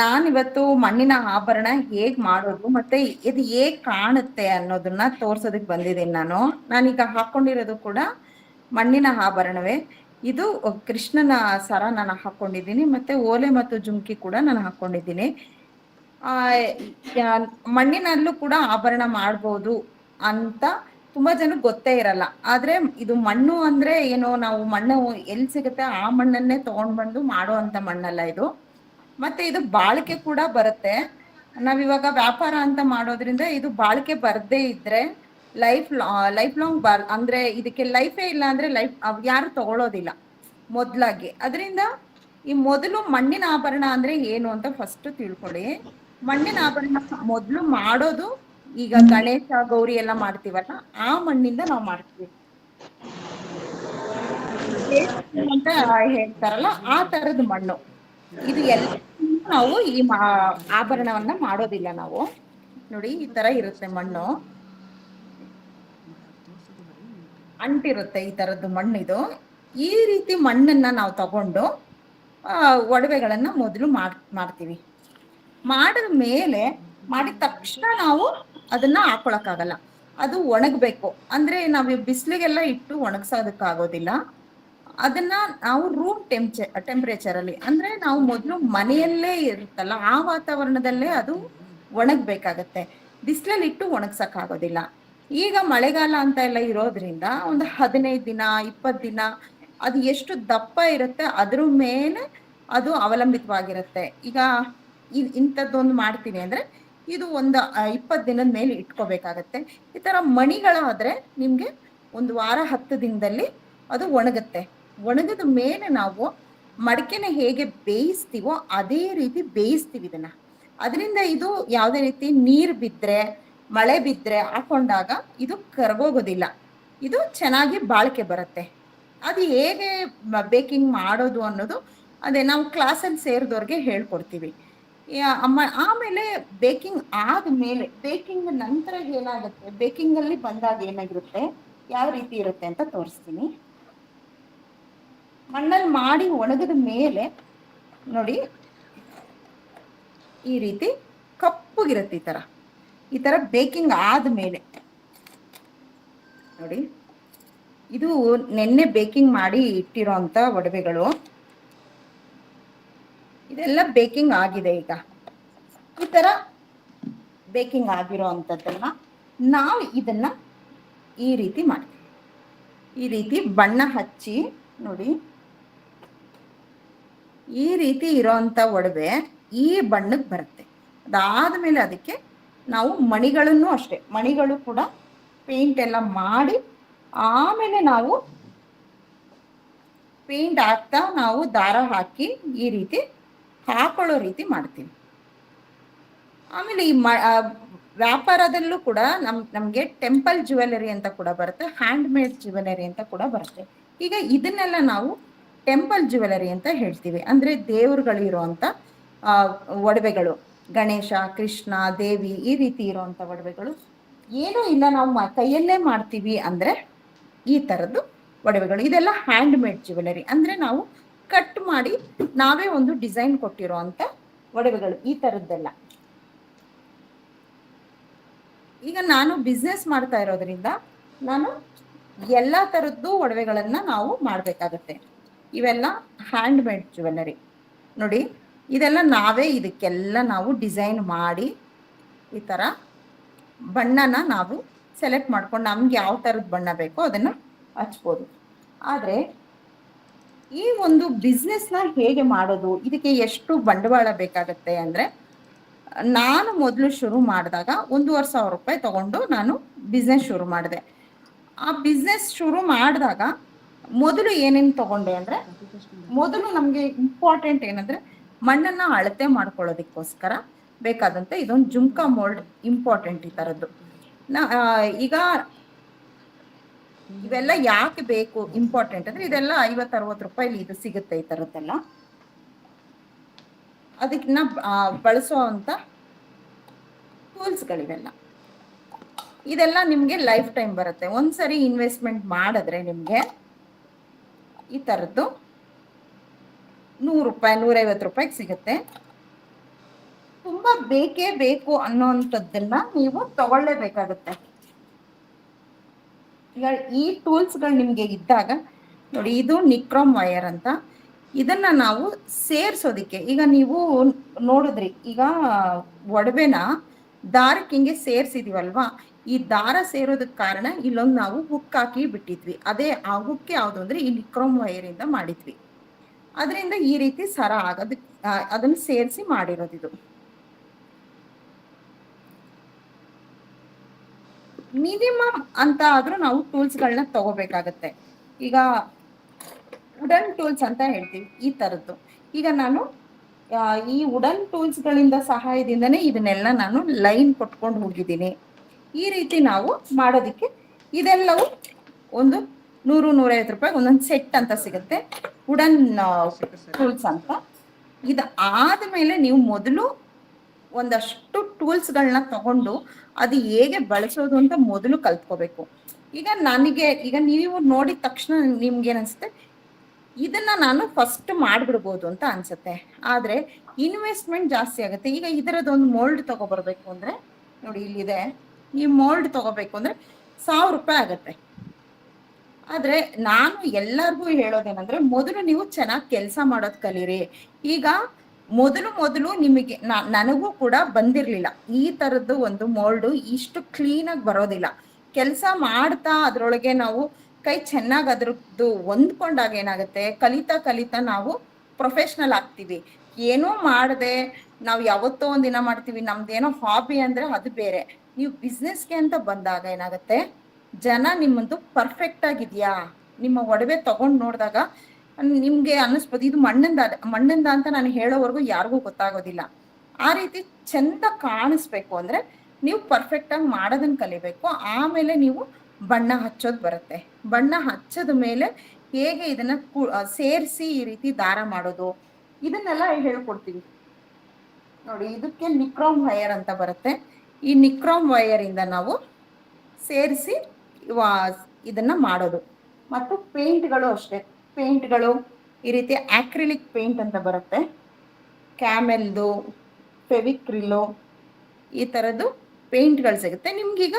ನಾನಿವತ್ತು ಮಣ್ಣಿನ ಆಭರಣ ಹೇಗ್ ಮಾಡೋದು ಮತ್ತೆ ಇದು ಹೇಗ್ ಕಾಣುತ್ತೆ ಅನ್ನೋದನ್ನ ತೋರ್ಸೋದಕ್ ಬಂದಿದ್ದೀನಿ ನಾನು. ನಾನೀಗ ಹಾಕೊಂಡಿರೋದು ಕೂಡ ಮಣ್ಣಿನ ಆಭರಣವೇ. ಇದು ಕೃಷ್ಣನ ಸರ ನಾನು ಹಾಕೊಂಡಿದ್ದೀನಿ ಮತ್ತೆ ಓಲೆ ಮತ್ತು ಜುಮ್ಕಿ ಕೂಡ ನಾನು ಹಾಕೊಂಡಿದ್ದೀನಿ. ಆ ಮಣ್ಣಿನಲ್ಲೂ ಕೂಡ ಆಭರಣ ಮಾಡ್ಬೋದು ಅಂತ ತುಂಬಾ ಜನ ಗೊತ್ತೇ ಇರಲ್ಲ. ಆದ್ರೆ ಇದು ಮಣ್ಣು ಅಂದ್ರೆ ಏನೋ ನಾವು ಮಣ್ಣು ಎಲ್ಲಿ ಸಿಗುತ್ತೆ ಆ ಮಣ್ಣನ್ನೇ ತಗೊಂಡ್ ಬಂದು ಮಾಡೋ ಅಂತ ಮಣ್ಣಲ್ಲ ಇದು. ಮತ್ತೆ ಇದು ಬಾಳಿಕೆ ಕೂಡ ಬರುತ್ತೆ. ನಾವಿವಾಗ ವ್ಯಾಪಾರ ಅಂತ ಮಾಡೋದ್ರಿಂದ ಇದು ಬಾಳಿಕೆ ಬರದೇ ಇದ್ರೆ ಲೈಫ್ ಲೈಫ್ ಲಾಂಗ್ ಬರ್ ಅಂದ್ರೆ ಇದಕ್ಕೆ ಲೈಫೇ ಇಲ್ಲ ಅಂದ್ರೆ ಲೈಫ್ ಯಾರು ತಗೊಳ್ಳೋದಿಲ್ಲ ಮೊದಲಾಗಿ. ಅದರಿಂದ ಈ ಮೊದಲು ಮಣ್ಣಿನ ಆಭರಣ ಅಂದ್ರೆ ಏನು ಅಂತ ಫಸ್ಟ್ ತಿಳ್ಕೊಳ್ಳಿ. ಮಣ್ಣಿನ ಆಭರಣ ಮೊದಲು ಮಾಡೋದು ಈಗ ಗಣೇಶ, ಗೌರಿ ಎಲ್ಲ ಮಾಡ್ತೀವಲ್ಲ, ಆ ಮಣ್ಣಿಂದ ನಾವು ಮಾಡ್ತೀವಿ. ಅಂತ ಹೇಳ್ತಾರಲ್ಲ, ಆ ತರದ ಮಣ್ಣು. ಇದು ಎಲ್ಲ ನಾವು ಈ ಆಭರಣವನ್ನ ಮಾಡೋದಿಲ್ಲ ನಾವು. ನೋಡಿ, ಈ ತರ ಇರುತ್ತೆ ಮಣ್ಣು. ಅಂಟಿರುತ್ತೆ ಈ ತರದ್ದು ಮಣ್ಣಿದು. ಈ ರೀತಿ ಮಣ್ಣನ್ನ ನಾವು ತಗೊಂಡು ಒಡವೆಗಳನ್ನ ಮೊದಲು ಮಾಡ್, ಮಾಡ್ತೀವಿ. ಮಾಡಿದ ಮೇಲೆ, ಮಾಡಿದ ತಕ್ಷಣ ನಾವು ಅದನ್ನ ಹಾಕೊಳಕ್ಕಾಗಲ್ಲ. ಅದು ಒಣಗಬೇಕು. ಅಂದ್ರೆ ನಾವು ಬಿಸಿಲಿಗೆಲ್ಲ ಇಟ್ಟು ಒಣಗ್ಸೋದಕ್ಕಾಗೋದಿಲ್ಲ. ಅದನ್ನ ನಾವು ರೂಮ್ ಟೆಂಪ್ಚೆ ಟೆಂಪರೇಚರ್ ಅಲ್ಲಿ, ಅಂದ್ರೆ ನಾವು ಮೊದಲು ಮನೆಯಲ್ಲೇ ಇರುತ್ತಲ್ಲ, ಆ ವಾತಾವರಣದಲ್ಲೇ ಅದು ಒಣಗ್ಬೇಕಾಗತ್ತೆ. ಬಿಸಿಲಲ್ಲಿ ಇಟ್ಟು ಒಣಗ್ಸಕ್ ಆಗೋದಿಲ್ಲ ಈಗ ಮಳೆಗಾಲ ಅಂತ ಎಲ್ಲ ಇರೋದ್ರಿಂದ ಒಂದು ಹದಿನೈದು ದಿನ, ಇಪ್ಪತ್ತು ದಿನ, ಅದು ಎಷ್ಟು ದಪ್ಪ ಇರುತ್ತೆ, ಅದ್ರ ಮೇಲೆ ಅದು ಅವಲಂಬಿತವಾಗಿರುತ್ತೆ. ಈಗ ಇಂಥದ್ದೊಂದು ಮಾಡ್ತೀನಿ ಅಂದ್ರೆ, ಇದು ಒಂದು ಇಪ್ಪತ್ತು ದಿನದ ಮೇಲೆ ಇಟ್ಕೋಬೇಕಾಗತ್ತೆ. ಈ ತರ ಮಣಿಗಳಾದ್ರೆ ನಿಮ್ಗೆ ಒಂದು ವಾರ ಹತ್ತು ದಿನದಲ್ಲಿ ಅದು ಒಣಗುತ್ತೆ. ಒಣಗಿದ ಮೇಲೆ ನಾವು ಮಡಕೆನ ಹೇಗೆ ಬೇಯಿಸ್ತೀವೋ ಅದೇ ರೀತಿ ಬೇಯಿಸ್ತೀವಿ ಇದನ್ನ. ಅದರಿಂದ ಇದು ಯಾವುದೇ ರೀತಿ ನೀರು ಬಿದ್ದರೆ ಮಳೆ ಬಿದ್ದರೆ ಹಾಕೊಂಡಾಗ ಇದು ಕರಗೋಗೋದಿಲ್ಲ. ಇದು ಚೆನ್ನಾಗಿ ಬಾಳಿಕೆ ಬರುತ್ತೆ. ಅದು ಹೇಗೆ ಬೇಕಿಂಗ್ ಮಾಡೋದು ಅನ್ನೋದು ಅದೇ ನಾವು ಕ್ಲಾಸಲ್ಲಿ ಸೇರಿದವ್ರಿಗೆ ಹೇಳ್ಕೊಡ್ತೀವಿ. ಅಮ್ಮ ಆಮೇಲೆ ಬೇಕಿಂಗ್ ಆದಮೇಲೆ, ಬೇಕಿಂಗ್ ನಂತರ ಏನಾಗುತ್ತೆ? ಬೇಕಿಂಗಲ್ಲಿ ಬಂದಾಗ ಏನಾಗಿರುತ್ತೆ? ಯಾವ ರೀತಿ ಇರುತ್ತೆ ಅಂತ ತೋರಿಸ್ತೀನಿ. ಮಣ್ಣಲ್ಲಿ ಮಾಡಿ ಒಣಗಿದ ಮೇಲೆ ನೋಡಿ, ಈ ರೀತಿ ಕಪ್ಪಗಿರುತ್ತೆ ಈ ತರ. ಈ ತರ ಬೇಕಿಂಗ್ ಆದ ಮೇಲೆ ನೋಡಿ, ಇದು ನೆನ್ನೆ ಬೇಕಿಂಗ್ ಮಾಡಿ ಇಟ್ಟಿರೋ ಅಂತ ಒಡವೆಗಳು. ಇದೆಲ್ಲ ಬೇಕಿಂಗ್ ಆಗಿದೆ ಈಗ. ಈ ತರ ಬೇಕಿಂಗ್ ಆಗಿರೋ ಅಂಥದ್ದನ್ನ ನಾವು ಇದನ್ನ ಈ ರೀತಿ ಮಾಡ್ತೀವಿ ಈ ರೀತಿ ಬಣ್ಣ ಹಚ್ಚಿ ನೋಡಿ ಈ ರೀತಿ ಇರೋಂಥ ಒಡವೆ ಈ ಬಣ್ಣಕ್ಕೆ ಬರುತ್ತೆ. ಅದಾದ ಮೇಲೆ ಅದಕ್ಕೆ ನಾವು ಮಣಿಗಳನ್ನು ಅಷ್ಟೇ, ಮಣಿಗಳು ಕೂಡ ಪೇಂಟ್ ಎಲ್ಲ ಮಾಡಿ, ಆಮೇಲೆ ನಾವು ಪೇಂಟ್ ಹಾಕ್ತಾ ನಾವು ದಾರ ಹಾಕಿ ಈ ರೀತಿ ಹಾಕೊಳ್ಳೋ ರೀತಿ ಮಾಡ್ತೀವಿ. ಆಮೇಲೆ ಈ ಮ ವ್ಯಾಪಾರದಲ್ಲೂ ಕೂಡ ನಮ್, ನಮಗೆ ಟೆಂಪಲ್ ಜ್ಯುವೆಲರಿ ಅಂತ ಕೂಡ ಬರುತ್ತೆ ಹ್ಯಾಂಡ್ ಮೇಡ್ ಜ್ಯುವೆಲರಿ ಅಂತ ಕೂಡ ಬರುತ್ತೆ. ಈಗ ಇದನ್ನೆಲ್ಲ ನಾವು ಟೆಂಪಲ್ ಜ್ಯುವೆಲರಿ ಅಂತ ಹೇಳ್ತೀವಿ. ಅಂದ್ರೆ ದೇವರುಗಳಿರುವಂತ ಆ, ಒಡವೆಗಳು. ಗಣೇಶ, ಕೃಷ್ಣ, ದೇವಿ ಈ ರೀತಿ ಇರುವಂತ ಒಡವೆಗಳು. ಏನೂ ಇಲ್ಲ, ನಾವು ಕೈಯಲ್ಲೇ ಮಾಡ್ತೀವಿ ಅಂದ್ರೆ ಈ ತರದ್ದು ಒಡವೆಗಳು. ಇದೆಲ್ಲ ಹ್ಯಾಂಡ್ ಮೇಡ್ ಜ್ಯುವೆಲರಿ. ಅಂದ್ರೆ ನಾವು ಕಟ್ ಮಾಡಿ ನಾವೇ ಒಂದು ಡಿಸೈನ್ ಕೊಟ್ಟಿರೋ ಅಂತ ಒಡವೆಗಳು ಈ ತರದ್ದೆಲ್ಲ. ಈಗ ನಾನು ಬಿಸ್ನೆಸ್ ಮಾಡ್ತಾ ಇರೋದ್ರಿಂದ ನಾನು ಎಲ್ಲ ತರದ್ದು ಒಡವೆಗಳನ್ನು ನಾವು ಮಾಡಬೇಕಾಗತ್ತೆ. ಇವೆಲ್ಲ ಹ್ಯಾಂಡ್ ಮೇಡ್ ಜ್ಯುವೆಲ್ಲರಿ ನೋಡಿ, ಇದೆಲ್ಲ ನಾವೇ ಇದಕ್ಕೆಲ್ಲ ನಾವು ಡಿಸೈನ್ ಮಾಡಿ ಈ ಥರ ಬಣ್ಣನ ನಾವು ಸೆಲೆಕ್ಟ್ ಮಾಡ್ಕೊಂಡು ನಮ್ಗೆ ಯಾವ ಥರದ ಬಣ್ಣ ಬೇಕೋ ಅದನ್ನು ಹಚ್ಬೋದು. ಆದರೆ ಈ ಒಂದು ಬಿಸ್ನೆಸ್ನ ಹೇಗೆ ಮಾಡೋದು, ಇದಕ್ಕೆ ಎಷ್ಟು ಬಂಡವಾಳ ಬೇಕಾಗುತ್ತೆ ಅಂದರೆ ನಾನು ಮೊದಲು ಶುರು ಮಾಡಿದಾಗ ಒಂದೂವರೆ ಸಾವಿರ ರೂಪಾಯಿ ತಗೊಂಡು ನಾನು ಬಿಸ್ನೆಸ್ ಶುರು ಮಾಡಿದೆ. ಆ ಬಿಸ್ನೆಸ್ ಶುರು ಮಾಡಿದಾಗ ಮೊದಲು ಏನೇನು ತಗೊಂಡೆ ಅಂದ್ರೆ, ಮೊದಲು ನಮಗೆ ಇಂಪಾರ್ಟೆಂಟ್ ಏನಂದ್ರೆ, ಮಣ್ಣನ್ನ ಅಳತೆ ಮಾಡ್ಕೊಳ್ಳೋದಕ್ಕೋಸ್ಕರ ಬೇಕಾದಂತೆ ಇದೊಂದು ಜುಮ್ಕಾ ಮೋಲ್ಡ್ ಇಂಪಾರ್ಟೆಂಟ್ ಈ ತರದ್ದು. ಈಗ ಇವೆಲ್ಲ ಯಾಕೆ ಬೇಕು ಇಂಪಾರ್ಟೆಂಟ್ ಅಂದ್ರೆ, ಇದೆಲ್ಲ ಐವತ್ತು ಅರವತ್ತು ರೂಪಾಯಿ ಇದು ಸಿಗುತ್ತೆ ಈ ಥರದ್ದೆಲ್ಲ ಅದಕ್ಕಿನ್ನ ಬಳಸೋ ಅಂತ ಟೂಲ್ಸ್ಗಳಿವೆಲ್ಲ. ಇದೆಲ್ಲ ನಿಮಗೆ ಲೈಫ್ ಟೈಮ್ ಬರುತ್ತೆ. ಒಂದ್ಸರಿ ಇನ್ವೆಸ್ಟ್ಮೆಂಟ್ ಮಾಡಿದ್ರೆ ನಿಮಗೆ ಈ ಥರದ್ದು ನೂರು ರೂಪಾಯಿ, ನೂರೈವತ್ತು ರೂಪಾಯಿಗೆ ಸಿಗುತ್ತೆ. ತುಂಬಾ ಬೇಕೇ ಬೇಕು ಅನ್ನೋವಂಥದ್ದನ್ನ ನೀವು ತಗೊಳ್ಳೇಬೇಕಾಗುತ್ತೆ. ಈಗ ಈ ಟೂಲ್ಸ್ಗಳು ನಿಮ್ಗೆ ಇದ್ದಾಗ, ನೋಡಿ ಇದು ನಿಕ್ರೋಮ್ ವಯರ್ ಅಂತ. ಇದನ್ನ ನಾವು ಸೇರ್ಸೋದಿಕ್ಕೆ, ಈಗ ನೀವು ನೋಡಿದ್ರಿ, ಈಗ ಒಡವೆನ ದಾರಕ್ಕೆ ಹಿಂಗೆ ಸೇರ್ಸಿದೀವಲ್ವಾ? ಈ ದಾರ ಸೇರೋದಕ್ಕೆ ಕಾರಣ ಇಲ್ಲೊಂದು ನಾವು ಹುಕ್ ಹಾಕಿ ಬಿಟ್ಟಿದ್ವಿ. ಅದೇ ಆ ಹುಕ್ ಯಾವುದು ಅಂದ್ರೆ ನಿಕ್ರೋಮ್ ವೈರ್ ಇಂದ ಮಾಡಿದ್ವಿ. ಅದರಿಂದ ಈ ರೀತಿ ಸರ ಆಗೋದಕ್ಕೆ ಅದನ್ನ ಸೇರಿಸಿ ಮಾಡಿರೋದು ಇದು. ಮಿನಿಮಮ್ ಅಂತ ಆದ್ರೂ ನಾವು ಟೂಲ್ಸ್ಗಳನ್ನ ತಗೋಬೇಕಾಗತ್ತೆ. ಈಗ ವುಡನ್ ಟೂಲ್ಸ್ ಅಂತ ಹೇಳ್ತೀವಿ, ಈ ತರದ್ದು. ಈಗ ನಾನು ಈ ವುಡನ್ ಟೂಲ್ಸ್ಗಳಿಂದ ಸಹಾಯದಿಂದನೇ ಇದನ್ನೆಲ್ಲ ನಾನು ಲೈನ್ ಕೊಟ್ಕೊಂಡು ಹೋಗಿದ್ದೀನಿ. ಈ ರೀತಿ ನಾವು ಮಾಡೋದಕ್ಕೆ ಇದೆಲ್ಲವೂ ಒಂದು ನೂರು, ನೂರೈವತ್ತು ರೂಪಾಯಿ ಒಂದೊಂದು ಸೆಟ್ ಅಂತ ಸಿಗುತ್ತೆ. ವುಡನ್ ಟೂಲ್ಸ್ ಅಂತ. ಇದು ಆದಮೇಲೆ ನೀವು ಮೊದಲು ಒಂದಷ್ಟು ಟೂಲ್ಸ್ಗಳನ್ನ ತಗೊಂಡು ಅದು ಹೇಗೆ ಬಳಸೋದು ಅಂತ ಮೊದಲು ಕಲ್ತ್ಕೋಬೇಕು. ಈಗ ನನಗೆ, ಈಗ ನೀವು ನೋಡಿದ ತಕ್ಷಣ ನಿಮ್ಗೆ ಏನನ್ಸುತ್ತೆ? ಇದನ್ನ ನಾನು ಫಸ್ಟ್ ಮಾಡ್ಬಿಡ್ಬೋದು ಅಂತ ಅನ್ಸುತ್ತೆ. ಆದ್ರೆ ಇನ್ವೆಸ್ಟ್ಮೆಂಟ್ ಜಾಸ್ತಿ ಆಗುತ್ತೆ. ಈಗ ಇದರದೊಂದು ಮೋಲ್ಡ್ ತಗೊಬರ್ಬೇಕು ಅಂದ್ರೆ ನೋಡಿ ಇಲ್ಲಿದೆ. ಈ ಮೋಲ್ಡ್ ತಗೋಬೇಕು ಅಂದ್ರೆ ಸಾವಿರ ರೂಪಾಯಿ ಆಗತ್ತೆ. ಆದ್ರೆ ನಾನು ಎಲ್ಲರಿಗೂ ಹೇಳೋದೇನಂದ್ರೆ ಮೊದಲು ನೀವು ಚೆನ್ನಾಗಿ ಕೆಲಸ ಮಾಡೋದ್ ಕಲೀರಿ. ಈಗ ಮೊದಲು ಮೊದಲು ನಿಮಗೆ ನನಗೂ ಕೂಡ ಬಂದಿರ್ಲಿಲ್ಲ. ಈ ತರದ್ದು ಒಂದು ಮೋಲ್ಡ್ ಇಷ್ಟು ಕ್ಲೀನ್ ಆಗಿ ಬರೋದಿಲ್ಲ. ಕೆಲಸ ಮಾಡ್ತಾ ಅದ್ರೊಳಗೆ ನಾವು ಕೈ ಚೆನ್ನಾಗಿ ಅದ್ರದ್ದು ಹೊಂದ್ಕೊಂಡಾಗ ಏನಾಗುತ್ತೆ? ಕಲಿತಾ ಕಲಿತಾ ನಾವು ಪ್ರೊಫೆಷ್ನಲ್ ಆಗ್ತೀವಿ. ಏನೋ ಮಾಡದೆ, ನಾವು ಯಾವತ್ತೋ ಒಂದಿನ ಮಾಡ್ತೀವಿ. ನಮ್ದೇನೋ ಹಾಬಿ ಅಂದ್ರೆ ಅದು ಬೇರೆ. ನೀವು ಬಿಸ್ನೆಸ್ಗೆ ಅಂತ ಬಂದಾಗ ಏನಾಗುತ್ತೆ? ಜನ ನಿಮ್ಮದು ಪರ್ಫೆಕ್ಟ್ ಆಗಿದೆಯಾ? ನಿಮ್ಮ ಒಡವೆ ತಗೊಂಡು ನೋಡಿದಾಗ ನಿಮ್ಗೆ ಅನ್ನಿಸ್ಬೋದು, ಇದು ಮಣ್ಣಿಂದ ಮಣ್ಣಿಂದ ಅಂತ ನಾನು ಹೇಳೋವರೆಗೂ ಯಾರಿಗೂ ಗೊತ್ತಾಗೋದಿಲ್ಲ. ಆ ರೀತಿ ಚಂದ ಕಾಣಿಸ್ಬೇಕು ಅಂದ್ರೆ ನೀವು ಪರ್ಫೆಕ್ಟ್ ಆಗಿ ಮಾಡೋದನ್ನ ಕಲಿಬೇಕು. ಆಮೇಲೆ ನೀವು ಬಣ್ಣ ಹಚ್ಚೋದು ಬರುತ್ತೆ. ಬಣ್ಣ ಹಚ್ಚದ ಮೇಲೆ ಹೇಗೆ ಇದನ್ನ ಸೇರಿಸಿ ಈ ರೀತಿ ದಾರ ಮಾಡೋದು? ಇದನ್ನೆಲ್ಲ ಹೇಳ್ಕೊಡ್ತೀವಿ. ನೋಡಿ, ಇದಕ್ಕೆ ನಿಕ್ರೋಮ್ ವಯರ್ ಅಂತ ಬರುತ್ತೆ. ಈ ನಿಕ್ರೋಮ್ ವೈರ್ ಇಂದ ನಾವು ಸೇರಿಸಿ ಇದನ್ನ ಮಾಡೋದು. ಮತ್ತು ಪೇಂಟ್ಗಳು ಅಷ್ಟೇ. ಪೇಂಟ್ಗಳು ಈ ರೀತಿ ಆಕ್ರಿಲಿಕ್ ಪೇಂಟ್ ಅಂತ ಬರುತ್ತೆ. ಕ್ಯಾಮೆಲ್ದು ಫೆವಿಕ್ರಿಲು ಈ ಥರದ್ದು ಪೇಂಟ್ಗಳು ಸಿಗುತ್ತೆ. ನಿಮ್ಗೀಗ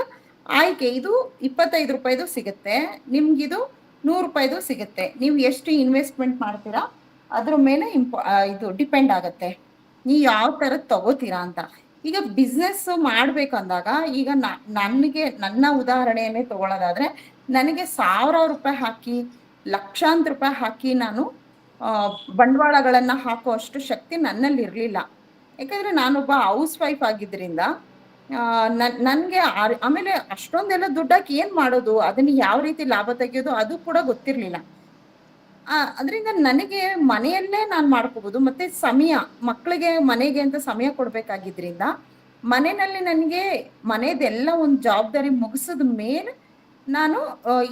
ಆಯ್ಕೆ ಇದು ಇಪ್ಪತ್ತೈದು ರೂಪಾಯಿದು ಸಿಗುತ್ತೆ. ನಿಮ್ಗಿದು ನೂರು ರೂಪಾಯಿದು ಸಿಗುತ್ತೆ. ನೀವು ಎಷ್ಟು ಇನ್ವೆಸ್ಟ್ಮೆಂಟ್ ಮಾಡ್ತೀರಾ, ಅದ್ರ ಮೇಲೆ ಇಂಪ ಇದು ಡಿಪೆಂಡ್ ಆಗುತ್ತೆ. ನೀವು ಯಾವ ಥರದ್ದು ತಗೋತೀರಾ ಅಂತ. ಈಗ ಬಿಸ್ನೆಸ್ ಮಾಡ್ಬೇಕಂದಾಗ ಈಗ ನನಗೆ, ನನ್ನ ಉದಾಹರಣೆಯನ್ನೇ ತಗೊಳ್ಳೋದಾದ್ರೆ ನನಗೆ ಸಾವಿರ ರೂಪಾಯಿ ಹಾಕಿ, ಲಕ್ಷಾಂತರ ರೂಪಾಯಿ ಹಾಕಿ ನಾನು ಬಂಡವಾಳಗಳನ್ನು ಹಾಕೋ ಅಷ್ಟು ಶಕ್ತಿ ನನ್ನಲ್ಲಿ ಇರಲಿಲ್ಲ. ಯಾಕಂದ್ರೆ ನಾನೊಬ್ಬ ಹೌಸ್ ವೈಫ್ ಆಗಿದ್ರಿಂದ ನನಗೆ ಆಮೇಲೆ ಅಷ್ಟೊಂದೆಲ್ಲ ದುಡ್ಡಾಕಿ ಏನು ಮಾಡೋದು? ಅದನ್ನ ಯಾವ ರೀತಿ ಲಾಭ ತೆಗೆಯೋದು? ಅದು ಕೂಡ ಗೊತ್ತಿರ್ಲಿಲ್ಲ. ಅದರಿಂದ ನನಗೆ ಮನೆಯಲ್ಲೇ ನಾನು ಮಾಡ್ಕೋಬಹುದು ಮತ್ತೆ ಸಮಯ ಮಕ್ಕಳಿಗೆ ಮನೆಗೆ ಅಂತ ಸಮಯ ಕೊಡ್ಬೇಕಾಗಿದ್ರಿಂದ ಮನೆಯಲ್ಲಿ ನನಗೆ ಮನೆಯದೆಲ್ಲ ಒಂದು ಜವಾಬ್ದಾರಿ ಮುಗಿಸಿದ ಮೇಲೆ ನಾನು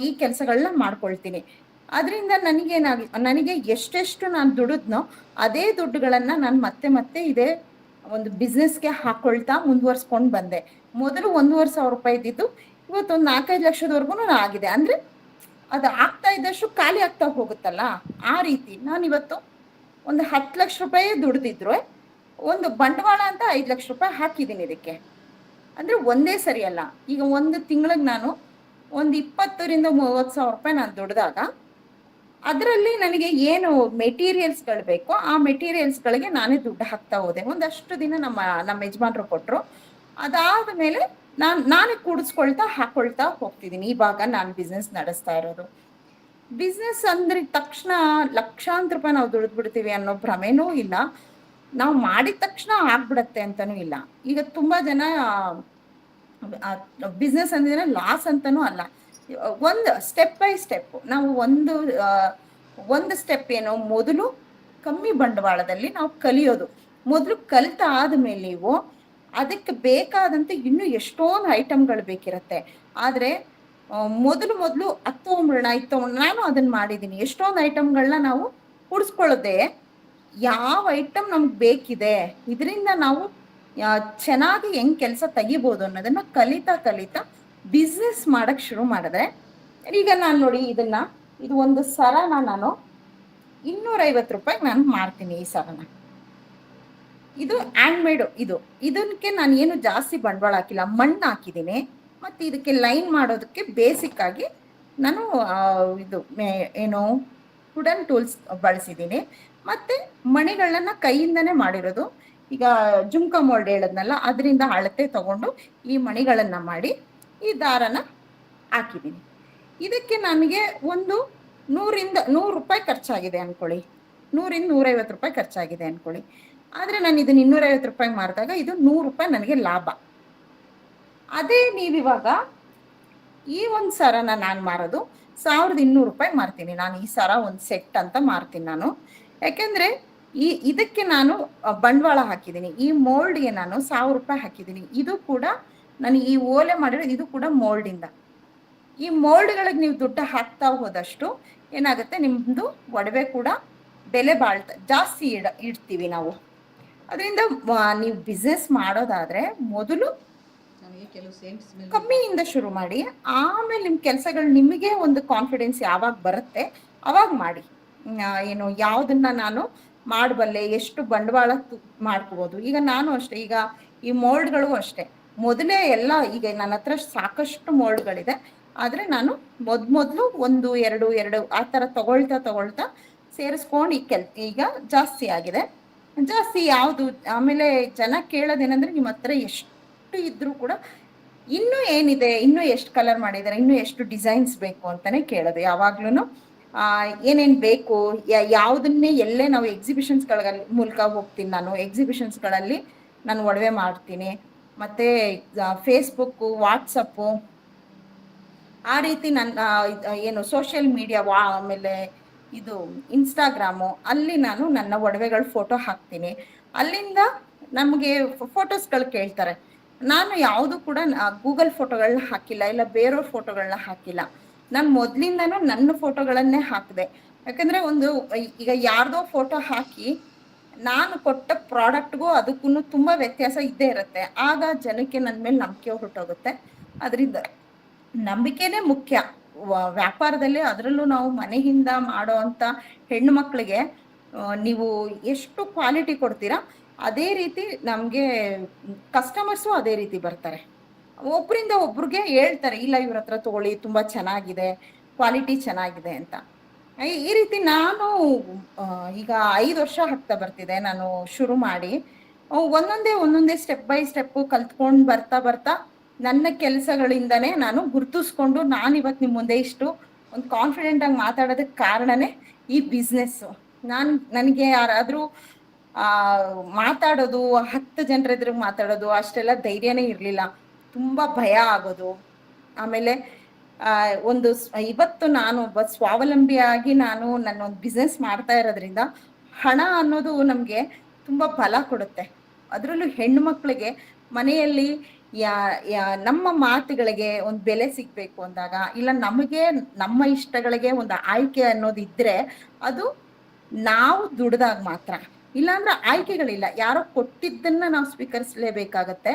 ಈ ಕೆಲಸಗಳನ್ನ ಮಾಡ್ಕೊಳ್ತೀನಿ. ಅದರಿಂದ ನನಗೆ ನನಗೆ ಎಷ್ಟೆಷ್ಟು ನಾನು ದುಡಿದ್ನೋ ಅದೇ ದುಡ್ಡುಗಳನ್ನ ನಾನು ಮತ್ತೆ ಮತ್ತೆ ಇದೇ ಒಂದು ಬಿಸ್ನೆಸ್ಗೆ ಹಾಕೊಳ್ತಾ ಮುಂದುವರ್ಸ್ಕೊಂಡು ಬಂದೆ. ಮೊದಲು ಒಂದೂವರೆ ಸಾವಿರ ರೂಪಾಯಿ ಇದ್ದಿದ್ದು ಇವತ್ತು ಒಂದು ನಾಲ್ಕೈದು ಲಕ್ಷದವರೆಗೂ ಆಗಿದೆ. ಅಂದ್ರೆ ಅದು ಆಗ್ತಾ ಇದ್ದಷ್ಟು ಖಾಲಿ ಆಗ್ತಾ ಹೋಗುತ್ತಲ್ಲ? ಆ ರೀತಿ. ನಾನು ಇವತ್ತು ಒಂದು ಹತ್ತು ಲಕ್ಷ ರೂಪಾಯಿ ದುಡ್ದಿದ್ರು. ಒಂದು ಬಂಡವಾಳ ಅಂತ ಐದು ಲಕ್ಷ ರೂಪಾಯಿ ಹಾಕಿದ್ದೀನಿ ಇದಕ್ಕೆ. ಅಂದ್ರೆ ಒಂದೇ ಸರಿ ಅಲ್ಲ. ಈಗ ಒಂದು ತಿಂಗಳಿಗೆ ನಾನು ಒಂದು ಇಪ್ಪತ್ತರಿಂದ ಮೂವತ್ತು ಸಾವಿರ ರೂಪಾಯಿ ನಾನು ದುಡ್ದಾಗ ಅದರಲ್ಲಿ ನನಗೆ ಏನು ಮೆಟೀರಿಯಲ್ಸ್ಗಳು ಬೇಕೋ ಆ ಮೆಟೀರಿಯಲ್ಸ್ಗಳಿಗೆ ನಾನೇ ದುಡ್ಡು ಹಾಕ್ತಾ ಹೋದೆ. ಒಂದಷ್ಟು ದಿನ ನಮ್ಮ ನಮ್ಮ ಯಜಮಾನರು ಕೊಟ್ಟರು ಅದಾದ ಮೇಲೆ ನಾನು, ನಾನೇ ಕೂಡಿಸ್ಕೊಳ್ತಾ ಹಾಕೊಳ್ತಾ ಹೋಗ್ತಿದ್ದೀನಿ ಇವಾಗ ನಾನು ಬಿಸ್ನೆಸ್ ನಡೆಸ್ತಾ ಇರೋದು. ಬಿಸ್ನೆಸ್ ಅಂದ್ರೆ ತಕ್ಷಣ ಲಕ್ಷಾಂತರ ರೂಪಾಯಿ ನಾವು ದುಡಿದು ಬಿಡ್ತೀವಿ ಅನ್ನೋ ಭ್ರಮೆನೂ ಇಲ್ಲ. ನಾವು ಮಾಡಿದ ತಕ್ಷಣ ಆಗ್ಬಿಡತ್ತೆ ಅಂತನೂ ಇಲ್ಲ. ಈಗ ತುಂಬಾ ಜನ ಬಿಸ್ನೆಸ್ ಅಂದ್ರೆ ಲಾಸ್ ಅಂತಾನೂ ಅಲ್ಲ. ಒಂದು ಸ್ಟೆಪ್ ಬೈ ಸ್ಟೆಪ್ ನಾವು ಒಂದು ಒಂದು ಸ್ಟೆಪ್ ಏನೋ ಮೊದಲು ಕಮ್ಮಿ ಬಂಡವಾಳದಲ್ಲಿ ನಾವು ಕಲಿಯೋದು. ಮೊದಲು ಕಲಿತ ಆದ್ಮೇಲೆ ನೀವು ಅದಕ್ಕೆ ಬೇಕಾದಂತೆ ಇನ್ನೂ ಎಷ್ಟೊಂದು ಐಟಮ್ಗಳು ಬೇಕಿರುತ್ತೆ. ಆದರೆ ಮೊದಲು ಮೊದಲು ಹತ್ತು ಐತ್ತು ತಗೊಂಡು ನಾನು ಅದನ್ನ ಮಾಡಿದ್ದೀನಿ. ಎಷ್ಟೊಂದು ಐಟಮ್ಗಳನ್ನ ನಾವು ಉಳಿಸ್ಕೊಳ್ಳೋದೆ ಯಾವ ಐಟಮ್ ನಮ್ಗೆ ಬೇಕಿದೆ, ಇದರಿಂದ ನಾವು ಚೆನ್ನಾಗಿ ಹೆಂಗ್ ಕೆಲಸ ತೆಗಿಬೋದು ಅನ್ನೋದನ್ನ ಕಲಿತಾ ಕಲಿತಾ ಬಿಸ್ನೆಸ್ ಮಾಡಕ್ ಶುರು ಮಾಡಿದ್ರೆ, ಈಗ ನಾನು ನೋಡಿ ಇದನ್ನ, ಇದು ಒಂದು ಸರನ ನಾನು ಇನ್ನೂರೈವತ್ತು ರೂಪಾಯಿಗೆ ನಾನು ಮಾಡ್ತೀನಿ ಈ ಸರನ. ಇದು ಹ್ಯಾಂಡ್ ಮೇಡ್ ಇದು. ಇದಕ್ಕೆ ನಾನು ಏನು ಜಾಸ್ತಿ ಬಂಡವಾಳ ಹಾಕಿಲ್ಲ, ಮಣ್ಣು ಹಾಕಿದ್ದೀನಿ ಮತ್ತು ಇದಕ್ಕೆ ಲೈನ್ ಮಾಡೋದಕ್ಕೆ ಬೇಸಿಕ್ ಆಗಿ ನಾನು ಇದು ಏನು ವುಡನ್ ಟೂಲ್ಸ್ ಬಳಸಿದ್ದೀನಿ ಮತ್ತು ಮಣಿಗಳನ್ನ ಕೈಯಿಂದನೇ ಮಾಡಿರೋದು. ಈಗ ಜುಮ್ಕ ಮೋಲ್ಡ್ ಹೇಳದ್ನಲ್ಲ, ಅದರಿಂದ ಅಳತೆ ತಗೊಂಡು ಈ ಮಣಿಗಳನ್ನು ಮಾಡಿ ಈ ದಾರನ ಹಾಕಿದ್ದೀನಿ ಇದಕ್ಕೆ ನನಗೆ ಒಂದು ನೂರಿಂದ, ನೂರು ರೂಪಾಯಿ ಖರ್ಚಾಗಿದೆ ಅಂದ್ಕೊಳ್ಳಿ ನೂರಿಂದ ನೂರೈವತ್ತು ರೂಪಾಯಿ ಖರ್ಚಾಗಿದೆ ಅಂದ್ಕೊಳ್ಳಿ ಆದರೆ ನಾನು ಇದನ್ನ ಇನ್ನೂರೈವತ್ತು ರೂಪಾಯಿಗೆ ಮಾರಿದಾಗ ಇದು ನೂರು ರೂಪಾಯಿ ನನಗೆ ಲಾಭ. ಅದೇ ನೀವಿವಾಗ ಈ ಒಂದು ಸರನ ನಾನು ಮಾರೋದು ಸಾವಿರದ ಇನ್ನೂರು ರೂಪಾಯಿ ಮಾರ್ತೀನಿ. ನಾನು ಈ ಸರ ಒಂದು ಸೆಟ್ ಅಂತ ಮಾರ್ತೀನಿ ನಾನು. ಯಾಕೆಂದರೆ ಈ ಇದಕ್ಕೆ ನಾನು ಬಂಡವಾಳ ಹಾಕಿದ್ದೀನಿ ಈ ಮೋಲ್ಡ್ಗೆ ನಾನು ಸಾವಿರ ರೂಪಾಯಿ ಹಾಕಿದ್ದೀನಿ ಇದು ಕೂಡ ನಾನು ಈ ಓಲೆ ಮಾಡಿರೋದು ಇದು ಕೂಡ ಮೋಲ್ಡಿಂದ ಈ ಮೋಲ್ಡ್ಗಳಿಗೆ ನೀವು ದುಡ್ಡು ಹಾಕ್ತಾ ಹೋದಷ್ಟು ಏನಾಗುತ್ತೆ? ನಿಮ್ಮದು ಒಡವೆ ಕೂಡ ಬೆಲೆ ಬಾಳ್ತ, ಜಾಸ್ತಿ ಇಡ, ಇಡ್ತೀವಿ ನಾವು. ಅದರಿಂದ ನೀವು ಬಿಸ್ನೆಸ್ ಮಾಡೋದಾದ್ರೆ ಮೊದಲು ಕಮ್ಮಿಯಿಂದ ಶುರು ಮಾಡಿ ಆಮೇಲೆ ನಿಮ್ಮ ಕೆಲಸಗಳು ನಿಮಗೆ ಒಂದು ಕಾನ್ಫಿಡೆನ್ಸ್ ಯಾವಾಗ ಬರುತ್ತೆ ಅವಾಗ ಮಾಡಿ. ಏನು ಯಾವುದನ್ನ ನಾನು ಮಾಡಬಲ್ಲೆ ಎಷ್ಟು ಬಂಡವಾಳ ಮಾಡ್ಕೋಬೋದು. ಈಗ ನಾನು ಅಷ್ಟೇ ಈಗ ಈ ಮೋಲ್ಡ್ಗಳು ಅಷ್ಟೇ. ಮೊದಲೇ ಎಲ್ಲ ಈಗ ನನ್ನ ಹತ್ರ ಸಾಕಷ್ಟು ಮೋಲ್ಡ್ಗಳಿದೆ. ಆದರೆ ನಾನು ಮೊದ್ ಮೊದಲು ಒಂದು ಎರಡು ಎರಡು ಆ ಥರ ತಗೊಳ್ತಾ ತಗೊಳ್ತಾ ಸೇರಿಸ್ಕೊಂಡು ಈ ಕೆಲ್ ಈಗ ಜಾಸ್ತಿ ಆಗಿದೆ. ಜಾಸ್ತಿ ಯಾವುದು, ಆಮೇಲೆ ಜನ ಕೇಳೋದೇನಂದ್ರೆ ನಿಮ್ಮ ಹತ್ರ ಎಷ್ಟು ಇದ್ರೂ ಕೂಡ ಇನ್ನೂ ಏನಿದೆ, ಇನ್ನೂ ಎಷ್ಟು ಕಲರ್ ಮಾಡಿದ್ದಾರೆ ಇನ್ನೂ ಎಷ್ಟು ಡಿಸೈನ್ಸ್ ಬೇಕು ಅಂತಾನೆ ಕೇಳೋದು. ಯಾವಾಗ್ಲೂ ಏನೇನು ಬೇಕು ಯಾವುದನ್ನೇ ಎಲ್ಲೇ ನಾವು ಎಕ್ಸಿಬಿಷನ್ಸ್ಗಳಲ್ಲಿ ಮೂಲಕ ಹೋಗ್ತೀನಿ ನಾನು. ಎಕ್ಸಿಬಿಷನ್ಸ್ಗಳಲ್ಲಿ ನಾನು ಒಡವೆ ಮಾಡ್ತೀನಿ. ಮತ್ತೆ ಫೇಸ್ಬುಕ್ಕು ವಾಟ್ಸಪ್ಪು ಆ ರೀತಿ ನನ್ನ ಏನು ಸೋಷಿಯಲ್ ಮೀಡಿಯಾ ವಾ, ಆಮೇಲೆ ಇದು ಇನ್ಸ್ಟಾಗ್ರಾಮು ಅಲ್ಲಿ ನಾನು ನನ್ನ ಒಡವೆಗಳ ಫೋಟೋ ಹಾಕ್ತೀನಿ. ಅಲ್ಲಿಂದ ನಮಗೆ ಫೋಟೋಸ್ಗಳು ಕೇಳ್ತಾರೆ. ನಾನು ಯಾವುದು ಕೂಡ ಗೂಗಲ್ ಫೋಟೋಗಳನ್ನ ಹಾಕಿಲ್ಲ, ಇಲ್ಲ ಬೇರೆಯವ್ರ ಫೋಟೋಗಳನ್ನ ಹಾಕಿಲ್ಲ. ನಾನು ಮೊದಲಿಂದನೂ ನನ್ನ ಫೋಟೋಗಳನ್ನೇ ಹಾಕಿದೆ. ಯಾಕಂದರೆ ಒಂದು ಈಗ ಯಾರ್ದೋ ಫೋಟೋ ಹಾಕಿ ನಾನು ಕೊಟ್ಟ ಪ್ರಾಡಕ್ಟ್ಗೂ ಅದಕ್ಕೂ ತುಂಬ ವ್ಯತ್ಯಾಸ ಇದ್ದೇ ಇರುತ್ತೆ. ಆಗ ಜನಕ್ಕೆ ನನ್ನ ಮೇಲೆ ನಂಬಿಕೆ ಹೊರಟೋಗುತ್ತೆ ಅದರಿಂದ ನಂಬಿಕೆನೇ ಮುಖ್ಯ. ವ್ಯಾಪಾರದಲ್ಲಿ ಅದರಲ್ಲೂ ನಾವು ಮನೆಯಿಂದ ಮಾಡೋ ಅಂತ ಹೆಣ್ಣು ಮಕ್ಕಳಿಗೆ ನೀವು ಎಷ್ಟು ಕ್ವಾಲಿಟಿ ಕೊಡ್ತೀರಾ, ಅದೇ ರೀತಿ ನಮಗೆ ಕಸ್ಟಮರ್ಸು ಅದೇ ರೀತಿ ಬರ್ತಾರೆ. ಒಬ್ಬರಿಂದ ಒಬ್ರಿಗೆ ಹೇಳ್ತಾರೆ, ಇಲ್ಲ ಇವ್ರ ಹತ್ರ ತಗೊಳ್ಳಿ, ತುಂಬ ಚೆನ್ನಾಗಿದೆ ಕ್ವಾಲಿಟಿ ಚೆನ್ನಾಗಿದೆ ಅಂತ. ಈ- ರೀತಿ ನಾನು ಈಗ ಐದು ವರ್ಷ ಆಗ್ತಾ ಬರ್ತಿದೆ, ನಾನು ಶುರು ಮಾಡಿ. ಒಂದೊಂದೇ ಒಂದೊಂದೇ ಸ್ಟೆಪ್ ಬೈ ಸ್ಟೆಪ್ ಕಲ್ತ್ಕೊಂಡು ಬರ್ತಾ ಬರ್ತಾ ನನ್ನ ಕೆಲಸಗಳಿಂದನೇ ನಾನು ಗುರುತಿಸ್ಕೊಂಡು ನಾನು ಇವತ್ತು ನಿಮ್ಮ ಮುಂದೆ ಇಷ್ಟು ಒಂದು ಕಾನ್ಫಿಡೆಂಟ್ ಆಗಿ ಮಾತಾಡೋದಕ್ಕೆ ಕಾರಣನೇ ಈ ಬಿಸ್ನೆಸ್ಸು ನಾನು ನನಗೆ ಯಾರಾದರೂ ಮಾತಾಡೋದು, ಹತ್ತು ಜನರ ಎದುರಿಗೆ ಮಾತಾಡೋದು, ಅಷ್ಟೆಲ್ಲ ಧೈರ್ಯನೇ ಇರಲಿಲ್ಲ. ತುಂಬ ಭಯ ಆಗೋದು. ಆಮೇಲೆ ಒಂದು ಇವತ್ತು ನಾನು ಒಬ್ಬ ಸ್ವಾವಲಂಬಿಯಾಗಿ ನಾನು ನನ್ನ ಒಂದು ಬಿಸ್ನೆಸ್ ಮಾಡ್ತಾ ಇರೋದ್ರಿಂದ ಹಣ ಅನ್ನೋದು ನಮಗೆ ತುಂಬ ಬಲ ಕೊಡುತ್ತೆ. ಅದರಲ್ಲೂ ಹೆಣ್ಣು ಮಕ್ಕಳಿಗೆ ಮನೆಯಲ್ಲಿ ಯಾ ಯಾ ನಮ್ಮ ಮಾತುಗಳಿಗೆ ಒಂದು ಬೆಲೆ ಸಿಗ್ಬೇಕು ಅಂದಾಗ ಇಲ್ಲ ನಮಗೆ ನಮ್ಮ ಇಷ್ಟಗಳಿಗೆ ಒಂದು ಆಯ್ಕೆ ಅನ್ನೋದು ಇದ್ರೆ ಅದು ನಾವು ದುಡ್ದಾಗ ಮಾತ್ರ. ಇಲ್ಲಾಂದ್ರೆ ಆಯ್ಕೆಗಳಿಲ್ಲ. ಯಾರೋ ಕೊಟ್ಟಿದ್ದನ್ನ ನಾವು ಸ್ವೀಕರಿಸಲೇಬೇಕಾಗತ್ತೆ.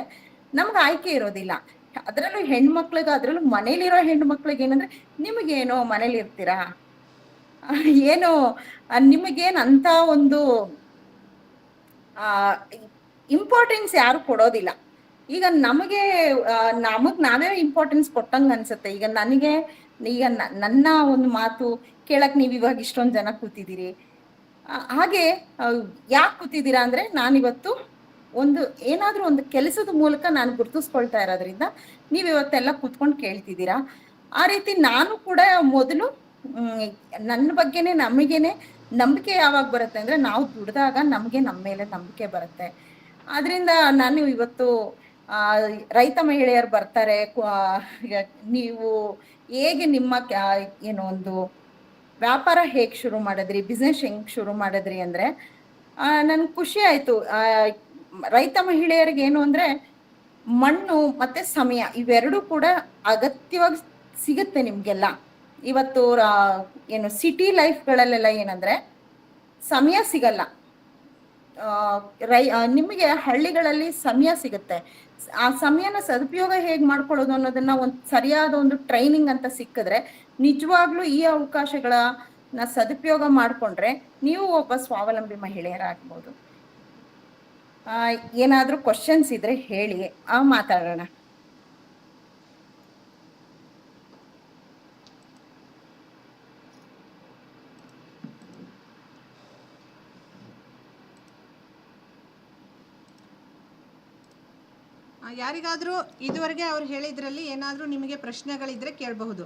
ನಮ್ಗೆ ಆಯ್ಕೆ ಇರೋದಿಲ್ಲ. ಅದರಲ್ಲೂ ಹೆಣ್ಮಕ್ಳಿಗೆ ಅದರಲ್ಲೂ ಮನೇಲಿರೋ ಹೆಣ್ಮಕ್ಳಿಗೆ ಏನಂದ್ರೆ ನಿಮಗೇನೋ ಮನೇಲಿ ಇರ್ತೀರಾ? ಏನು ಆ, ನಿಮಗೇನ್ ಅಂತ ಒಂದು ಇಂಪಾರ್ಟೆನ್ಸ್ ಯಾರು ಕೊಡೋದಿಲ್ಲ. ಈಗ ನಮಗೆ ನಮಗೆ ನಾವೇ ಇಂಪಾರ್ಟೆನ್ಸ್ ಕೊಟ್ಟಂಗ ಅನ್ಸುತ್ತೆ. ಈಗ ನನಗೆ, ಈಗ ನನ್ನ ಒಂದು ಮಾತು ಕೇಳಕ್ ನೀವು ಇವಾಗ ಇಷ್ಟೊಂದು ಜನ ಕೂತಿದ್ದೀರಿ. ಹಾಗೆ ಯಾಕೆ ಕೂತಿದ್ದೀರಾ ಅಂದ್ರೆ ನಾನಿವತ್ತು ಒಂದು, ಏನಾದರೂ ಒಂದು ಕೆಲಸದ ಮೂಲಕ ನಾನು ಗುರ್ತಿಸ್ಕೊಳ್ತಾ ಇರೋದ್ರಿಂದ ನೀವು ಇವತ್ತೆಲ್ಲ ಕೂತ್ಕೊಂಡು ಕೇಳ್ತಿದ್ದೀರಾ. ಆ ರೀತಿ ನಾನು ಕೂಡ ಮೊದಲು ನನ್ನ ಬಗ್ಗೆನೆ, ನಮಗೇನೆ ನಂಬಿಕೆ ಯಾವಾಗ ಬರುತ್ತೆ ಅಂದ್ರೆ ನಾವು ದುಡ್ದಾಗ ನಮಗೆ ನಮ್ಮ ಮೇಲೆ ನಂಬಿಕೆ ಬರುತ್ತೆ. ಆದ್ರಿಂದ ನಾನು ಇವತ್ತು ರೈತ ಮಹಿಳೆಯರು ಬರ್ತಾರೆ ನೀವು ಹೇಗೆ ನಿಮ್ಮ ಏನು ಒಂದು ವ್ಯಾಪಾರ ಹೇಗೆ ಶುರು ಮಾಡಿದ್ರಿ ಬಿಸ್ನೆಸ್ ಹೆಂಗೆ ಶುರು ಮಾಡಿದ್ರಿ ಅಂದರೆ ನನ್ಗೆ ಖುಷಿ ಆಯಿತು. ರೈತ ಮಹಿಳೆಯರಿಗೆ ಏನು ಅಂದರೆ ಮಣ್ಣು ಮತ್ತು ಸಮಯ ಇವೆರಡೂ ಕೂಡ ಅಗತ್ಯವಾಗಿ ಸಿಗುತ್ತೆ ನಿಮಗೆಲ್ಲ. ಇವತ್ತು ಏನು ಸಿಟಿ ಲೈಫ್ಗಳಲ್ಲೆಲ್ಲ ಏನಂದರೆ ಸಮಯ ಸಿಗಲ್ಲ. ಆ, ರೈ ಆ, ನಿಮಗೆ ಹಳ್ಳಿಗಳಲ್ಲಿ ಸಮಯ ಸಿಗುತ್ತೆ. ಆ ಸಮಯನ ಸದುಪಯೋಗ ಹೇಗೆ ಮಾಡ್ಕೊಳ್ಳೋದು ಅನ್ನೋದನ್ನ ಒಂದು ಸರಿಯಾದ ಒಂದು ಟ್ರೈನಿಂಗ್ ಅಂತ ಸಿಕ್ಕಿದ್ರೆ ನಿಜವಾಗ್ಲೂ ಈ ಅವಕಾಶಗಳನ್ನ ಸದುಪಯೋಗ ಮಾಡಿಕೊಂಡ್ರೆ ನೀವು ಒಬ್ಬ ಸ್ವಾವಲಂಬಿ ಮಹಿಳೆಯರಾಗ್ಬೋದು. ಏನಾದರೂ ಕ್ವಶನ್ಸ್ ಇದ್ರೆ ಹೇಳಿ ಆ, ಮಾತಾಡೋಣ. ಯಾರಿಗಾದ್ರೂ ಇದುವರೆಗೆ ಅವ್ರು ಹೇಳಿದ್ರಲ್ಲಿ ಏನಾದರೂ ನಿಮಗೆ ಪ್ರಶ್ನೆಗಳಿದ್ರೆ ಕೇಳಬಹುದು.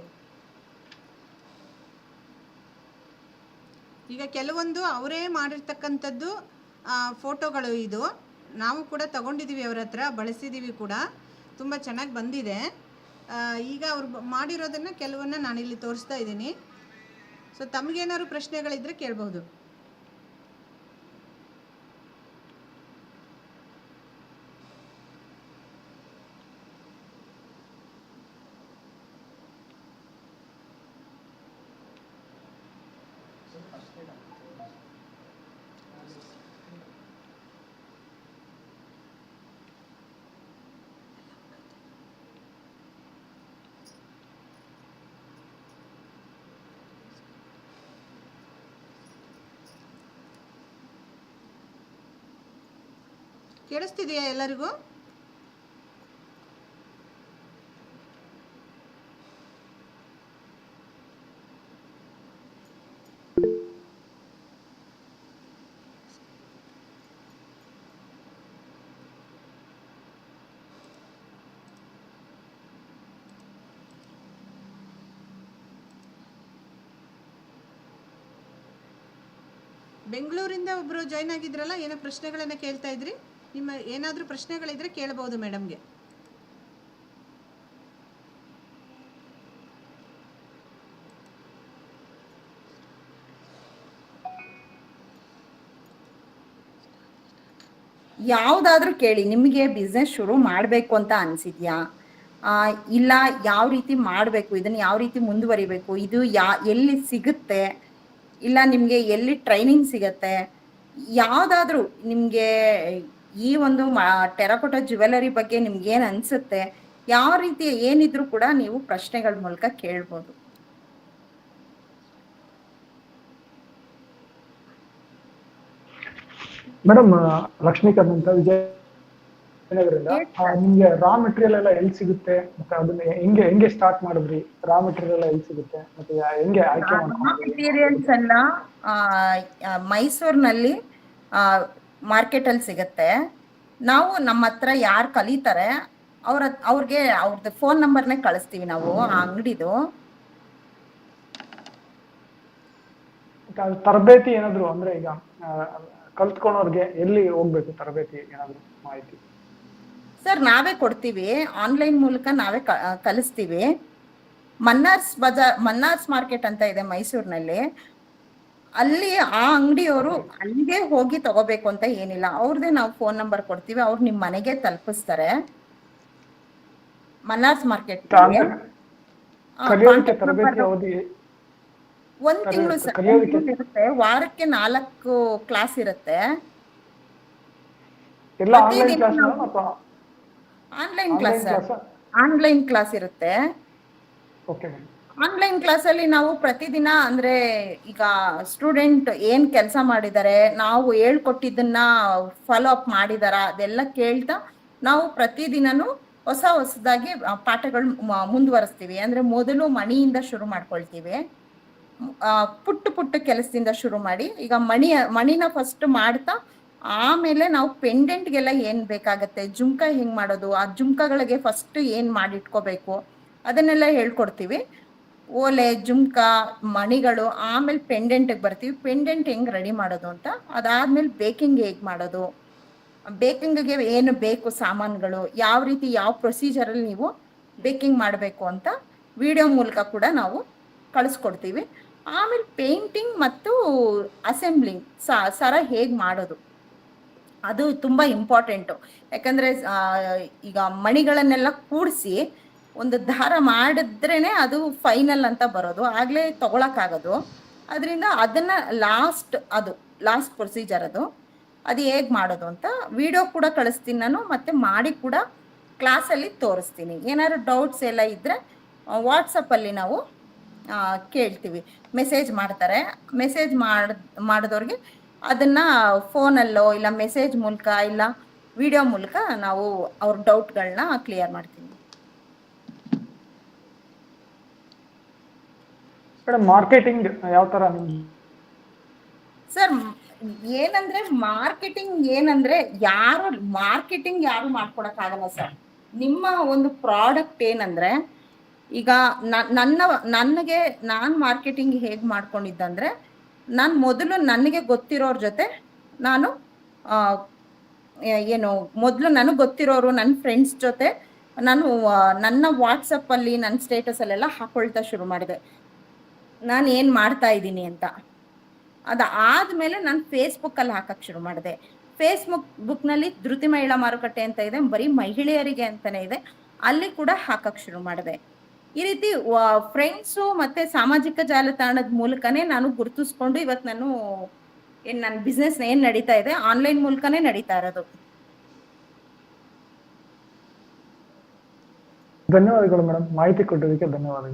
ಈಗ ಕೆಲವೊಂದು ಅವರೇ ಮಾಡಿರ್ತಕ್ಕಂಥದ್ದು ಫೋಟೋಗಳು ಇದು. ನಾವು ಕೂಡ ತಗೊಂಡಿದ್ದೀವಿ ಅವ್ರ ಹತ್ರ ಬಳಸಿದ್ದೀವಿ ಕೂಡ. ತುಂಬ ಚೆನ್ನಾಗಿ ಬಂದಿದೆ. ಈಗ ಅವ್ರು ಮಾಡಿರೋದನ್ನು ಕೆಲವನ್ನ ನಾನಿಲ್ಲಿ ತೋರಿಸ್ತಾ ಇದ್ದೀನಿ. ಸೊ ತಮಗೇನಾದ್ರು ಪ್ರಶ್ನೆಗಳಿದ್ರೆ ಕೇಳಬಹುದು. ಕೇಳಿಸ್ತಿದೆಯಾ ಎಲ್ಲರಿಗೂ? ಬೆಂಗಳೂರಿಂದ ಒಬ್ಬರು ಜಾಯ್ನ್ ಆಗಿದ್ರಲ್ಲ ಏನೋ ಪ್ರಶ್ನೆಗಳನ್ನ ಕೇಳ್ತಾ ಇದ್ರಿ? ನಿಮ್ಮ ಏನಾದರೂ ಪ್ರಶ್ನೆಗಳಿದ್ರೆ ಕೇಳಬಹುದು ಮೇಡಮ್ಗೆ. ಯಾವುದಾದ್ರೂ ಕೇಳಿ, ನಿಮಗೆ ಬಿಸ್ನೆಸ್ ಶುರು ಮಾಡಬೇಕು ಅಂತ ಅನ್ಸಿದ್ಯಾ? ಇಲ್ಲ, ಯಾವ ರೀತಿ ಮಾಡಬೇಕು, ಇದನ್ನು ಯಾವ ರೀತಿ ಮುಂದುವರಿಬೇಕು, ಇದು ಯಾ, ಎಲ್ಲಿ ಸಿಗುತ್ತೆ? ಇಲ್ಲ, ನಿಮಗೆ ಎಲ್ಲಿ ಟ್ರೈನಿಂಗ್ ಸಿಗತ್ತೆ? ಯಾವುದಾದ್ರೂ ನಿಮಗೆ ಈ ಒಂದು ಟೆರಕೋಟ ಜ್ಯುವೆಲರಿ ಬಗ್ಗೆ ನಿಮ್ಗೆ ಏನು ಅನ್ಸುತ್ತೆ? ಯಾವ ರೀತಿಯ ಏನಿದ್ರು ಕೂಡ ನೀವು ಪ್ರಶ್ನೆಗಳ ಮೂಲಕ ಕೇಳ್ಬೋದು. ಮೇಡಮ್ ಲಕ್ಷ್ಮೀಕಾಂತ್ ಅಂತ ವಿಜಯನಗರದಿಂದ ನಿಮ್ಗೆ ರಾ ಮೆಟೀರಿಯಲ್ ಎಲ್ಲ ಎಲ್ಲಿ ಸಿಗುತ್ತೆ? ಮತ್ತೆ ಅದನ್ನ ಹೆಂಗೆ ಹೆಂಗೆ ಸ್ಟಾರ್ಟ್ ಮಾಡಿದ್ರಿ? ರಾ ಮೆಟೀರಿಯಲ್ ಎಲ್ಲ ಎಲ್ಲಿ ಸಿಗುತ್ತೆ? ಮತ್ತೆ ಹೆಂಗೆ ಆಯ್ಕೆ ಮೆಟೀರಿಯಲ್ಸ್ ಎಲ್ಲ ಆ, ಆ, ಮೈಸೂರಿನಲ್ಲಿ ಮಾರ್ಕೆಟ್ ಅಲ್ಲಿ ಸಿಗುತ್ತೆ. ನಾವು ನಮ್ಮ ಹತ್ರ ಯಾರು ಕಲಿತಾರೆ ಅವ್ರ ಅವ್ರಿಗೆ ಅವ್ರದ್ದು ಫೋನ್ ನಂಬರ್ನೇ ಕಳಿಸ್ತೀವಿ ನಾವು ಆ ಅಂಗಡಿದು. ತರಬೇತಿ ಏನಾದ್ರು ಅಂದ್ರೆ ಈಗ ಕಲ್ತ್ಕೊಳ್ಳೋರ್ಗೆ ಕಲ್ತ್ಕೊಳೋರ್ಗೆ ಎಲ್ಲಿ ಹೋಗ್ಬೇಕು ತರಬೇತಿ ಏನಾದ್ರು ಮಾಹಿತಿ? ಸರ್ ನಾವೇ ಕೊಡ್ತೀವಿ. ಆನ್ಲೈನ್ ಮೂಲಕ ನಾವೇ ಕಲಿಸ್ತೀವಿ. ಮನ್ನಾರ್ಸ್ ಬಜಾರ್ ಮನ್ನಾರ್ಸ್ ಮಾರ್ಕೆಟ್ ಅಂತ ಇದೆ ಮೈಸೂರಿನಲ್ಲಿ. ಅಲ್ಲಿ ಆ ಅಂಗಡಿಯವರು ಅಲ್ಲಿಗೆ ಹೋಗಿ ತಗೋಬೇಕು ಅಂತ ಏನಿಲ್ಲ. ಅವ್ರದ್ದೇ ನಾವು ಫೋನ್ ನಂಬರ್ ಕೊಡ್ತೀವಿ. ಅವ್ರು ನಿಮ್ಮ ಮನೆಗೆ ತಲುಪಿಸ್ತಾರೆ. ಮಲ್ಲಾಸ್ ಮಾರ್ಕೆಟ್ ಒಂದ್ ತಿಂಗಳು ಇರುತ್ತೆ. ವಾರಕ್ಕೆ ನಾಲ್ಕು ಕ್ಲಾಸ್ ಇರುತ್ತೆ. Online class online class class online class ಕ್ಲಾಸಲ್ಲಿ ನಾವು ಪ್ರತಿದಿನ ಅಂದ್ರೆ ಈಗ ಸ್ಟೂಡೆಂಟ್ ಏನ್ ಕೆಲಸ ಮಾಡಿದ್ದಾರೆ ನಾವು ಹೇಳ್ಕೊಟ್ಟಿದ್ದನ್ನ ಫಾಲೋ ಅಪ್ ಮಾಡಿದಾರ, ಅದೆಲ್ಲ ಕೇಳ್ತಾ ನಾವು ಪ್ರತಿದಿನನೂ ಹೊಸ ಹೊಸದಾಗಿ ಪಾಠಗಳು ಮುಂದುವರಿಸ್ತೀವಿ. ಅಂದ್ರೆ ಮೊದಲು ಮಣಿಯಿಂದ ಶುರು ಮಾಡ್ಕೊಳ್ತೀವಿ. ಪುಟ್ಟ ಪುಟ್ಟ ಕೆಲಸದಿಂದ ಶುರು ಮಾಡಿ, ಈಗ ಮಣಿ, ಮಣಿನ ಫಸ್ಟ್ ಮಾಡ್ತಾ ಆಮೇಲೆ ನಾವು ಪೆಂಡೆಂಟ್ಗೆಲ್ಲ ಏನ್ ಬೇಕಾಗತ್ತೆ, ಜುಮ್ಕ ಹೆಂಗ್ ಮಾಡೋದು, ಆ ಜುಮ್ಕಗಳಿಗೆ ಫಸ್ಟ್ ಏನ್ ಮಾಡಿಟ್ಕೋಬೇಕು, ಅದನ್ನೆಲ್ಲ ಹೇಳ್ಕೊಡ್ತೀವಿ. ಓಲೆ, ಜುಮ್ಕ, ಮಣಿಗಳು, ಆಮೇಲೆ ಪೆಂಡೆಂಟಿಗೆ ಬರ್ತೀವಿ. ಪೆಂಡೆಂಟ್ ಹೆಂಗ್ ರೆಡಿ ಮಾಡೋದು ಅಂತ? ಅದಾದ್ಮೇಲೆ ಬೇಕಿಂಗ್ ಹೇಗ್ ಮಾಡೋದು? ಬೇಕಿಂಗ್ಗೆ ಏನು ಬೇಕು ಸಾಮಾನುಗಳು? ಯಾವ ರೀತಿ, ಯಾವ ಪ್ರೊಸೀಜರಲ್ಲಿ ನೀವು ಬೇಕಿಂಗ್ ಮಾಡಬೇಕು ಅಂತ ವಿಡಿಯೋ ಮೂಲಕ ಕೂಡ ನಾವು ಕಳಿಸ್ಕೊಡ್ತೀವಿ. ಆಮೇಲೆ ಪೇಂಟಿಂಗ್ ಮತ್ತು ಅಸೆಂಬ್ಲಿಂಗ್ ಸರ ಹೇಗೆ ಮಾಡೋದು? ಅದು ತುಂಬ ಇಂಪಾರ್ಟೆಂಟು ಯಾಕಂದರೆ ಈಗ ಮಣಿಗಳನ್ನೆಲ್ಲ ಕೂಡಿಸಿ ಒಂದು ದಾರ ಮಾಡಿದ್ರೇ ಅದು ಫೈನಲ್ ಅಂತ ಬರೋದು. ಆಗಲೇ ತಗೊಳಕ್ಕಾಗೋದು. ಅದರಿಂದ ಅದನ್ನು ಲಾಸ್ಟ್ ಅದು ಲಾಸ್ಟ್ ಪ್ರೊಸೀಜರ್ ಅದು. ಅದು ಹೇಗೆ ಮಾಡೋದು ಅಂತ ವಿಡಿಯೋ ಕೂಡ ಕಳಿಸ್ತೀನಿ ನಾನು, ಮತ್ತು ಮಾಡಿ ಕೂಡ ಕ್ಲಾಸಲ್ಲಿ ತೋರಿಸ್ತೀನಿ. ಏನಾದ್ರು ಡೌಟ್ಸ್ ಎಲ್ಲ ಇದ್ದರೆ ವಾಟ್ಸಪ್ಪಲ್ಲಿ ನಾವು ಕೇಳ್ತೀವಿ. ಮೆಸೇಜ್ ಮಾಡ್ತಾರೆ. ಮೆಸೇಜ್ ಮಾಡ್, ಮಾಡಿದವ್ರಿಗೆ ಅದನ್ನು ಫೋನಲ್ಲೋ ಇಲ್ಲ ಮೆಸೇಜ್ ಮೂಲಕ ಇಲ್ಲ ವಿಡಿಯೋ ಮೂಲಕ ನಾವು ಅವ್ರ ಡೌಟ್ಗಳನ್ನ ಕ್ಲಿಯರ್ ಮಾಡ್ತೀವಿ. ಮಾರ್ಕೆಟಿಂಗ್ ಯಾವ ತರ ಸರ್ ಏನಂದ್ರೆ ಮಾರ್ಕೆಟಿಂಗ್ ಏನಂದ್ರೆ ಯಾರು ಮಾರ್ಕೆಟಿಂಗ್ ಯಾರು ಮಾಡ್ಕೊಡಕ್ ಆಗಲ್ಲ ಸರ್ ನಿಮ್ಮ ಒಂದು ಪ್ರಾಡಕ್ಟ್ ಏನಂದ್ರೆ, ಈಗ ನನ್ನ, ನನಗೆ ನಾನು ಮಾರ್ಕೆಟಿಂಗ್ ಹೇಗೆ ಮಾಡ್ಕೊಂಡಿದ್ದಂದ್ರೆ, ನಾನು ಮೊದಲು ನನಗೆ ಗೊತ್ತಿರೋರ ಜೊತೆ ನಾನು ಏನು, ಮೊದಲು ನನಗೆ ಗೊತ್ತಿರೋರು ನನ್ನ ಫ್ರೆಂಡ್ಸ್ ಜೊತೆ ನಾನು ನನ್ನ ವಾಟ್ಸಪ್ಪಲ್ಲಿ ನನ್ನ ಸ್ಟೇಟಸಲ್ಲೆಲ್ಲ ಹಾಕೊಳ್ತಾ ಶುರು ಮಾಡಿದೆ. ನಾನು ಏನು ಮಾಡ್ತಾ ಇದ್ದೀನಿ ಅಂತ. ಅದಾದ್ಮೇಲೆ ನಾನು ಫೇಸ್ಬುಕ್ಕಲ್ಲಿ ಹಾಕಕ್ಕೆ ಶುರು ಮಾಡಿದೆ. ಫೇಸ್ಬುಕ್ ಬುಕ್ನಲ್ಲಿ ಧೃತಿ ಮಹಿಳಾ ಮಾರುಕಟ್ಟೆ ಅಂತ ಇದೆ, ಬರೀ ಮಹಿಳೆಯರಿಗೆ ಅಂತಾನೆ ಇದೆ. ಅಲ್ಲಿ ಕೂಡ ಹಾಕಕ್ಕೆ ಶುರು ಮಾಡಿದೆ. ಈ ರೀತಿ ಫ್ರೆಂಡ್ಸು ಮತ್ತೆ ಸಾಮಾಜಿಕ ಜಾಲತಾಣದ ಮೂಲಕನೇ ನಾನು ಗುರುತಿಸ್ಕೊಂಡು ಇವತ್ತು ನಾನು ಏನು ನನ್ನ ಬಿಸ್ನೆಸ್ ಏನು ನಡೀತಾ ಇದೆ ಆನ್ಲೈನ್ ಮೂಲಕನೇ ನಡೀತಾ ಇರೋದು. ಧನ್ಯವಾದಗಳು ಮೇಡಮ್ ಮಾಹಿತಿ ಕೊಟ್ಟಿದ್ದಕ್ಕೆ ಧನ್ಯವಾದಗಳು.